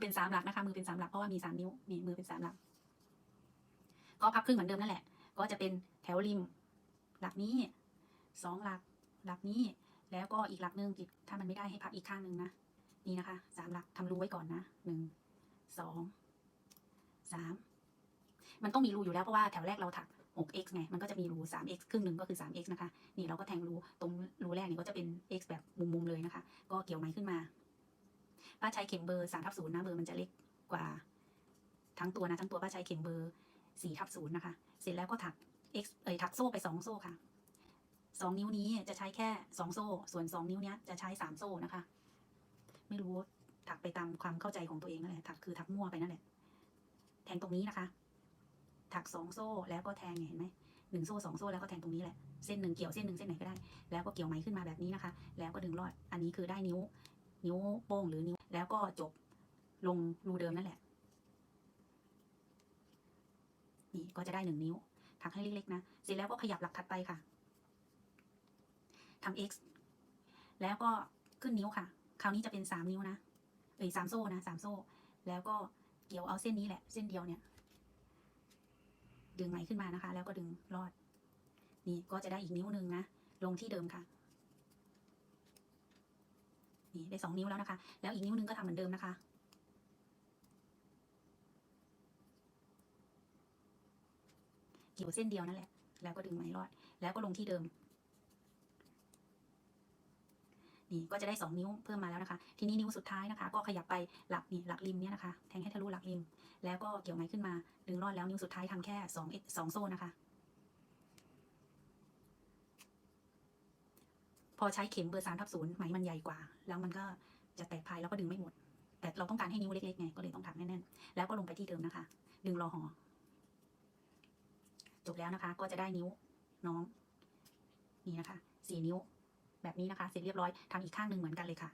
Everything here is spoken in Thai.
เป็นสามหลักนะคะมือเป็นสามหลักเพราะว่ามีสามนิ้วนี่มือเป็นสามหลัก ก็พับครึ่งเหมือนเดิมนั่นแหละ ก็จะเป็นแถวริม หลักนี้สองหลักหลักนี้ แล้วก็อีกหลักหนึ่งถ้ามันไม่ได้ให้พับอีกข้างหนึ่งนะนี่นะคะสามหลักทำรูไว้ก่อนนะหนึ่งสองสามมันต้องมีรูอยู่แล้วเพราะว่าแถวแรกเราถัก 6x ไง มันก็จะมีรู 3x ครึ่งหนึ่งก็คือ 3x นะคะ นี่เราก็แทงรูตรงรูแรกนี่ก็จะเป็น x แบบมุมๆเลยนะคะ ก็เกี่ยวไหมขึ้นมา ป้าใช้เข็มเบอร์3ทับ0นย์นะเบอร์มันจะเล็กกว่า ทั้งตัวนะทั้งตัวป้าใช้เข็มเบอร์4ทับ0นย์นะคะ เสร็จแล้วก็ถัก x เอ้ยถักโซ่ไป2โซ่ค่ะ2นิ้วนี้จะใช้แค่2โซ่ ส่วน2นิ้วเนี้ยจะใช้3โซ่นะคะ ไม่รู้ถักไปตามความเข้าใจของตัวเองนั่นแหละถักคือถักมั่วไปนั่นแหละแทงตรงนี้นะคะ ถักสองโซ่แล้วก็แทงเห็นไหมหนึ่งโซ่สองโซ่แล้วก็แทงตรงนี้แหละเส้นหนึ่งเกี่ยวเส้นหนึ่งเส้นไหนก็ได้ แล้วก็เกี่ยวไหมขึ้นมาแบบนี้นะคะ แล้วก็ดึงรอดอันนี้คือได้นิ้ว นิ้วโป้งหรือนิ้วแล้วก็จบลงรูเดิมนั่นแหละ นี่ก็จะได้หนึ่งนิ้ว ถักให้เล็กๆนะ เสร็จแล้วก็ขยับหลักถัดไปค่ะทำ x แล้วก็ขึ้นนิ้วค่ะ คราวนี้จะเป็นสามนิ้วนะเอ้ยสามโซ่นะสามโซ่ แล้วก็เกี่ยวเอาเส้นนี้แหละ เส้นเดียวเนี่ย ดึงไหมขึ้นมานะคะ แล้วก็ดึงรอด นี่ก็จะได้อีกนิ้วหนึ่งนะ ลงที่เดิมค่ะ นี่ได้สองนิ้วแล้วนะคะ แล้วอีกนิ้วหนึงก็ทำเหมือนเดิมนะคะ เกี่ยวเส้นเดียวนั่นแหละ แล้วก็ดึงไหมรอด แล้วก็ลงที่เดิม นี่ก็จะได้สองนิ้วเพิ่มมาแล้วนะคะ ทีนี้นิ้วสุดท้ายนะคะ ก็ขยับไปหลักนี่หลักริมเนี่ยนะคะ แทงให้ทะลุหลักริม แล้วก็เกี่ยวไหมขึ้นมา ดึงรอดแล้วนิ้วสุดท้ายทำแค่สองสองโซ่นะคะ พอใช้เข็มเบอร์สามทับศูนย์ไหมมันใหญ่กว่า แล้วมันก็จะแตกพายแล้วก็ดึงไม่หมด แต่เราต้องการให้นิ้วเล็กๆไงก็เลยต้องทำแน่นๆแล้วก็ลงไปที่เดิมนะคะ ดึงรอห่อจบแล้วนะคะ ก็จะได้นิ้วน้องนี่นะคะสี่นิ้ว แบบนี้นะคะ เสร็จเรียบร้อยทำอีกข้างหนึ่งเหมือนกันเลยค่ะ